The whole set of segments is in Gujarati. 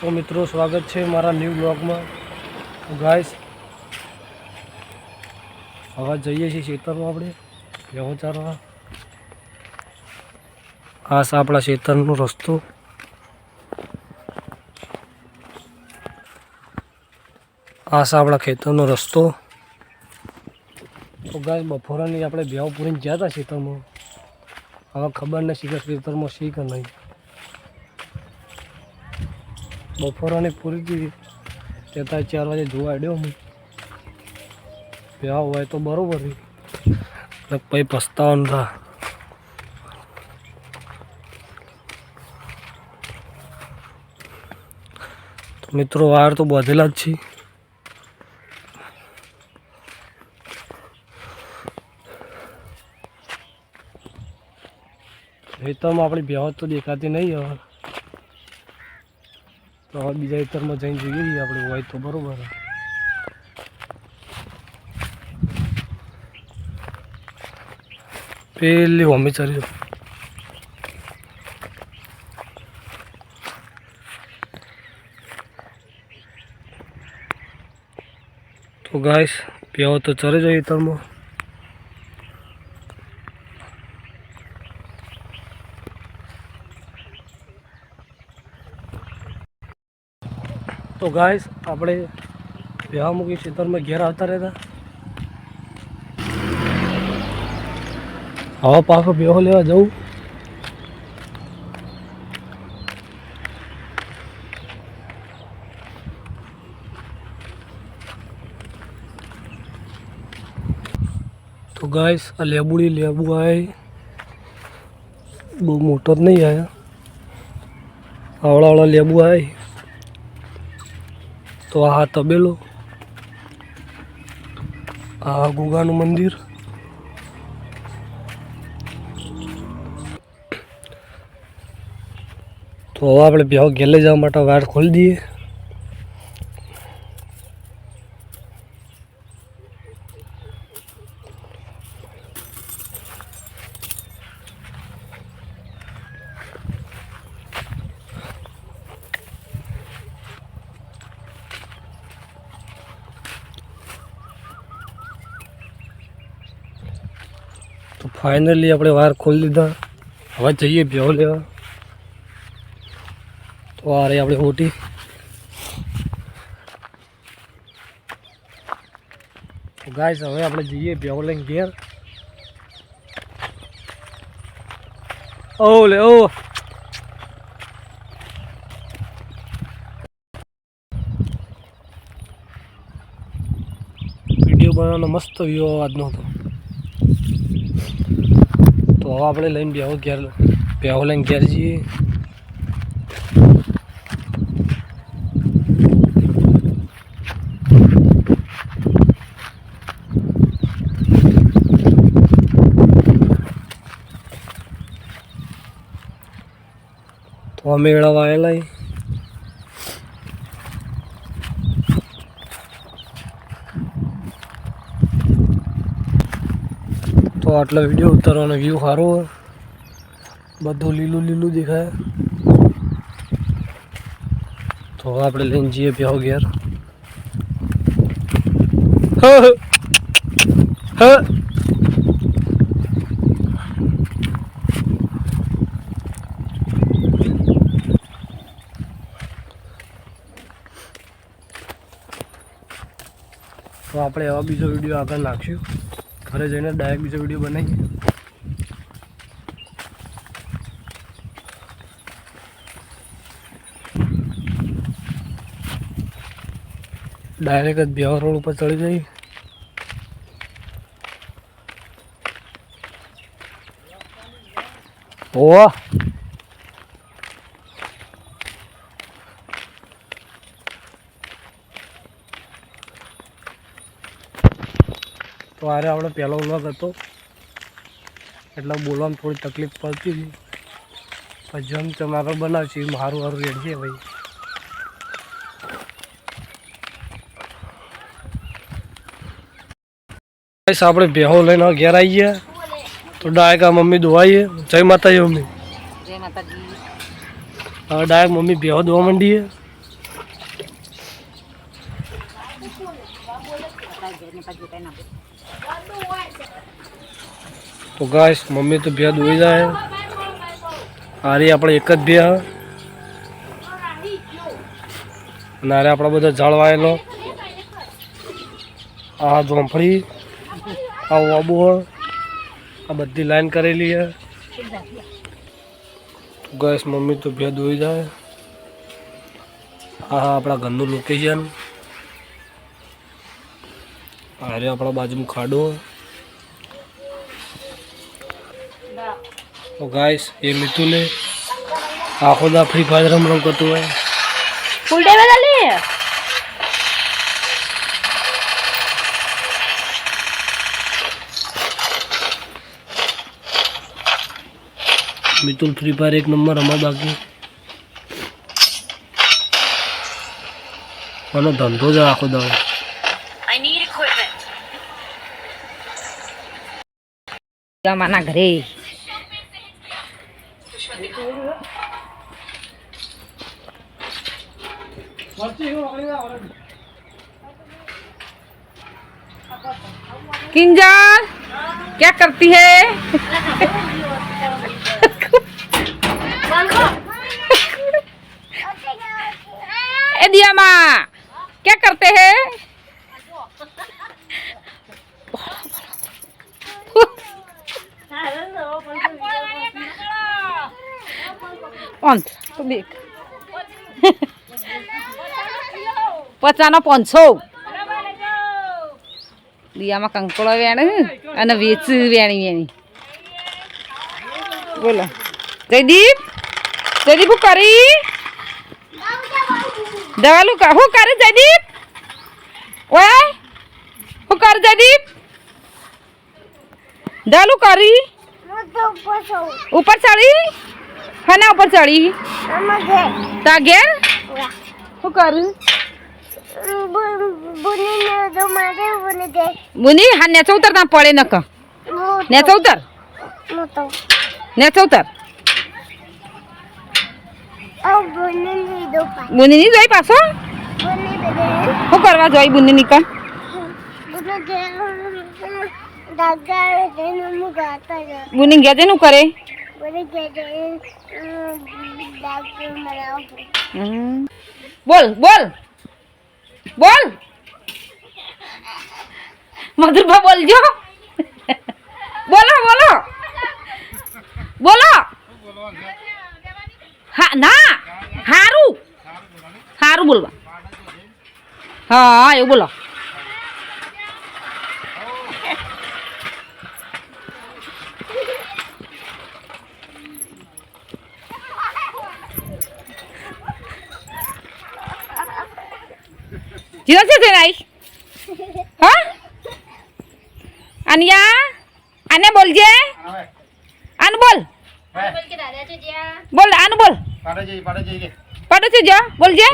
તો મિત્રો, સ્વાગત છે મારા ન્યૂ બ્લોગમાં ગાઈસ હવે જઈએ છીએ ખેતરમાં આપણે. ભેહો ચારવા આ છે આપણા ખેતરનો રસ્તો. આ છે આપણા ખેતરનો રસ્તો. તો ગાય બપોરાની આપણે ભેવ પૂરીને ગયા હતા ખેતરમાં હવે ખબર નથી કે ખેતરમાં શી કે નહીં. બપોરાની પૂરી હતી તેતા ચાર વાગે જોવા અડ્યો હું. પ્યા હોય તો બરોબર પછી પસ્તાવાનું થા મિત્રો વાર તો બધેલા જ છે. એ તો આપણી બેહો તો દેખાતી નહીં હવે. તો હવે બીજા ઇતરમાં જઈને જોઈએ આપણે હોય તો બરોબર પેલી મમ્મી ચરી તો ગાઈશ પ્યાવો તો ચરે જાય ખેતરમાં તો ગાઈસ આપણે મૂકી ખેતરમાં ઘેર આવતા રહેતા. હવા પાકો બેહો લેવા જવું. તો ગાઈસ આ લેબુડી લેબુ આવે બહુ મોટો જ નહીં આવ્યા આવડાવાળા લેબુ આવે તો આ તબેલો આ ગુગાનું મંદિર. તો હવે આપણે બેહો ગેલે જવા માટે વાર ખોલી દઈએ તો ફાઇનલી આપણે વાર ખોલી દીધા. હવે જઈએ બેહો લેવા. તો આ રહી આપણી હોટી ગાઈસ હવે આપણે જઈએ બેહો લઈને ઘેર. ઓ લે ઓ વીડિયો બનાવવાનો મસ્ત વ્યૂ આજનો હતો. તો હવે આપણે લઈને બેહો ઘેર બેહો લઈને ઘેર જઈએ. તો અમે મેળવવા આવેલા આટલા વીડિયો ઉતારવાનો વ્યૂ સારો બધું લીલું લીલું દેખાય. તો આપણે લઈને જઈએ પ્યાવ ઘેર. તો આપણે એવા બીજો વીડિયો આગળ નાખશું. ઘરે જઈને ડાયરેક્ટ બીજો વીડિયો બનાવીએ. ડાયરેક્ટ જ બિહાર રોડ ઉપર ચડી જઈ ઓહ તો આરે આપણે પહેલો વ્લોગ હતો. એટલે બોલવામાં થોડી તકલીફ પડતી હતી. પણ જેમ તેમ આગળ બનાવશે એ મારું સારું રેડશે ભાઈ. ગાઈસ આપણે ભેહો લઈને ઘેર આવીએ. ગયા તો ડાયરેક્ટ મમ્મી ધોવાઈએ જય માતાજી મમ્મી. જય માતાજી. હવે ડાયરેક્ટ મમ્મી ભેહો ધોવા માંડીએ. Gracias. તો ગાય મમ્મી તો ભે દોઈ જાય. આરી આપણે એક જ ભે અને આપણા બધા ઝાડવાયેલો આ જોંફળી આ વાબુ આ બધી લાઈન કરેલી છે. ગેસ મમ્મી તો ભે દોઈ જાય. આ હા, આપણા ઘરનું લોકેશન અરે આપણા બાજુમાં ખાડો. તો ગાઈસ એ મિતુને दा फ्री फायर हम रंग રમ है फुल डे ડે બદલી મિતુલ ફ્રી ફાયર એક નંબર અમાર બાકી. આનો ધંધો જ આખો દાડો માના ઘરે. किंजल क्या करती है ए दिया माँ क्या करते हैं अंत तो देख પચાનો પાંચસો દિયામાં કંકોળો વેણ અને વેચ વેણી વેણી બોલો જયદીપ જયદીપ હું કરી દવાલું કર હું કરે જયદીપ ઓય હું કર જયદીપ દવાલું કરી ઉપર ચડી હના ઉપર ચડી તા ઘેર શું કરું મુની હા નેચો ઉતર ના પડે નક નેચો ઉતર નેચો ઉતર બુની ની જોઈ પાછો શું કરવા જોઈ બુની ની કન બુની ઘેર જઈને શું કરે હમ. બોલ. મધુરભા બોલજો બોલો બોલો. બોલો. હા ના હારું. હારું બોલવા. હા એવું બોલો. છે તે નાઈ હા? અનિયા? આને બોલજે આનું બોલ. બોલ આનું બોલ. પાડો છે જો. બોલજે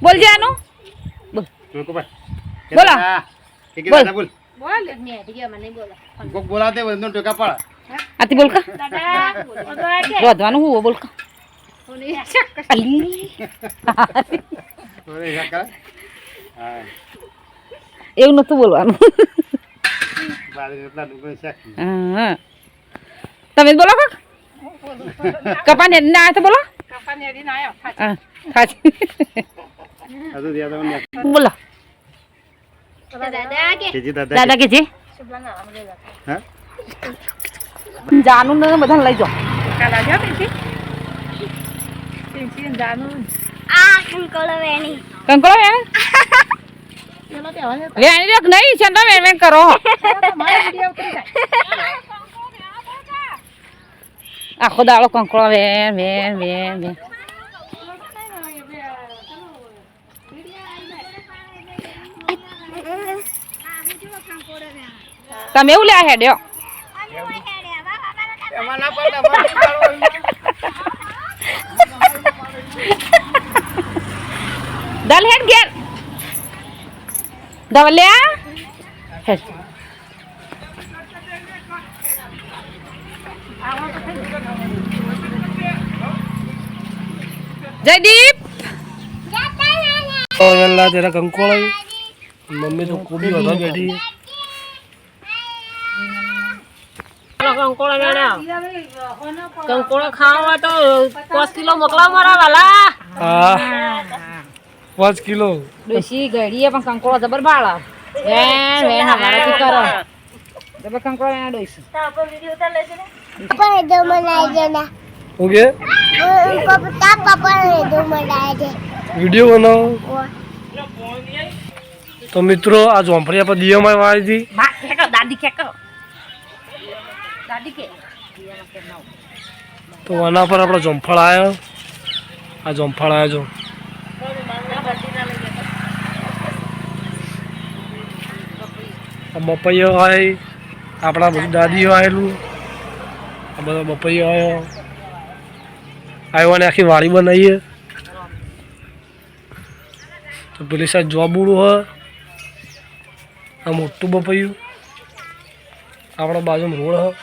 બોલજે આનું. બોલો. બોલ. બોલાતે બધું ટોકા પાડ. આથી બોલ કા. રોધવાનું હું બોલ કા. અલી. હા એવું નતું બોલવાનું. તમે જ બોલો કાક કપા ને ના તો બોલો. બોલો કેજી દાદા કે છે જાનું ને બધાને લઈ જાઓ. કંકોળો વેણ. વેણી? રખ નહીં છે વેણ વેણ કરો. આખો દાડો કંકોળો વેણ વેણ વેણ વેણ. તમે એવું લ્યા હેડ્યો. ના પડે અમારે દલ હેડ ઘેર ધવલ્યા હેડ જયદીપ તો વેલા જરા કંકોળ આવ્યું મમ્મી તો કોબી વધારે બેઠી છે. કંકોળો મેળ્યા કંકોળો ખાવા તો પાંચ કિલો મોકલાવ મારા વાલા હા. પાંચ કિલો. ડોશી ગળીએ પણ કંકોળો જબર બાળ. વેણ વેણ હવારાથી કરો. જબર કંકોળો વેણ ડોશી. ઓકે વીડિયો બનાવો. તો મિત્રો આ ઝોંપડિયા પર દિયામાં વાળી હતી. દાદી ખેકો દાદી કે. તો આના પર આપણો ઝોંફળ આવ્યો આ જોંફળ આવ્યો જો. આ બપૈયો હોય, આપણા દાદીઓ આવેલું. આ બધો બપૈયો આવ્યો. આવ્યો ને આખી વાડી બનાવીએ. તો પેલી સાહેબ જોબુડું હોય આ મોટું બપૈયું. આપણા બાજુમાં રોડ હોય